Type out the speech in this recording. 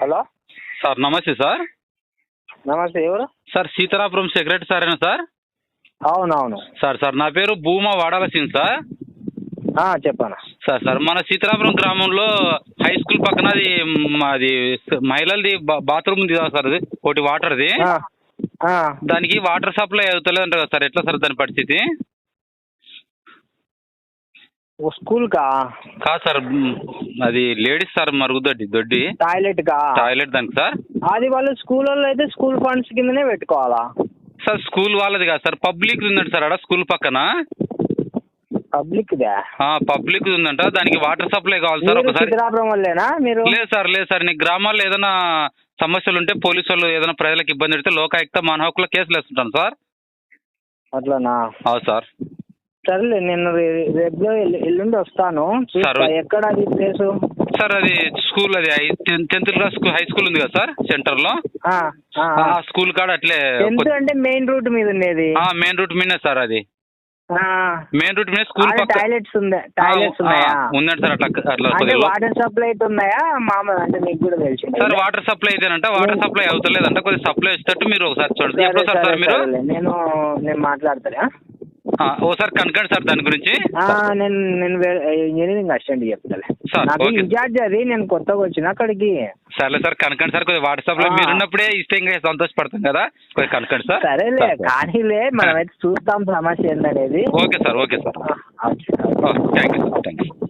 Hello. Sir నమస్తే sir. నమస్తే ఎవరు? సార్ సీతారాపురం సెక్రటరీ సారేనా సార్? అవునవును. సార్ సార్ నా పేరు భూమా వాడాల సింగ్ సార్. చెప్పనా? సార్ సార్ మన సీతారాపురం గ్రామంలో హై స్కూల్ పక్కన అది మాది మహిళలది బాత్రూమ్ ఉంది సార్ అది ఒకటి వాటర్ది. దానికి వాటర్ సప్లై అవుతలేదు అంటారు కదా సార్ ఎట్లా సార్ దాని పరిస్థితి? ఓ స్కూల్ కా? కాదు సార్ అది లేడీస్ సార్ మరుగుదొడ్డి దొడ్డి టాయిలెట్ కా? టాయిలెట్ దానికి సార్. అది వాళ్ళు స్కూల్ వాళ్ళు అయితే స్కూల్ ఫండ్స్ కిందనే పెట్టుకోవాలా? సార్ స్కూల్ వాళ్ళది కాదు సార్ పబ్లిక్ ఉందంట సార్ ఆడ స్కూల్ పక్కన. పబ్లిక్ పబ్లిక్ ఉందంట దానికి వాటర్ సప్లై కావాలి సార్ ఒకసారి. మీరు? లేదు సార్ లేదు సార్ నీ గ్రామాల్లో ఏదైనా సమస్యలు ఉంటే పోలీసు వాళ్ళు ఏదైనా ప్రజలకు ఇబ్బంది పెడితే లోకాయుక్త మన హక్కుల కేసులు వేస్తుంటాను సార్. అట్లనా? అవును సార్. సరేలే నేను రేపు ఎల్లు- ఎల్లుండి వస్తాను. ఎక్కడ అది ప్లేసు? సార్ అది స్కూల్ అది టెన్త్ క్లాస్ హై స్కూల్ ఉంది కదా సార్ సెంటర్లో? ఆ, ఆ. స్కూల్ కాడ అట్లే అంటే మెయిన్ రూట్ మీద ఉండేది. మెయిన్ రూట్ మీదే సార్ అది. మెయిన్ రూట్ మీద స్కూల్ టాయిలెట్స్ ఉందా టాయిలెట్స్ ఉన్నాయా? ఉందండి సార్ అట్లా అట్లా లో- వాటర్ సప్లై అయితే ఉన్నాయా? మామూలు అంటే మీకు కూడా తెలిసింది. సార్ వాటర్ సప్లై అయితేనంట వాటర్ సప్లై అవుతలేదంట కొద్దిగా సప్లై వచ్చేటట్టు మీరు ఒకసారి చూడండి. ఎప్పుడు సార్ మీరు? నేను నేను మాట్లాడతాను ఓసారి కనుకండి సార్ దాని గురించి. నేను నేను ఇంజనీరింగ్ అసిస్టెంట్ చెప్తాలే. సార్, నాకు. ఇన్ఛార్జ్ అది నేను కొత్తగా వచ్చిన అక్కడికి. సర్లే సార్ కనుకండి సార్ కొద్దిగా వాట్సాప్లో. మీరు ఉన్నప్పుడే ఇస్తే ఇంకా సంతోషపడతాం కదా. కొద్దిగా కనుకండి సార్. సరేలే సార్, సార్. కానీలే మనమైతే చూస్తాం సమస్య ఏందనేది. Okay sir okay sir. Thank you sir. Thank you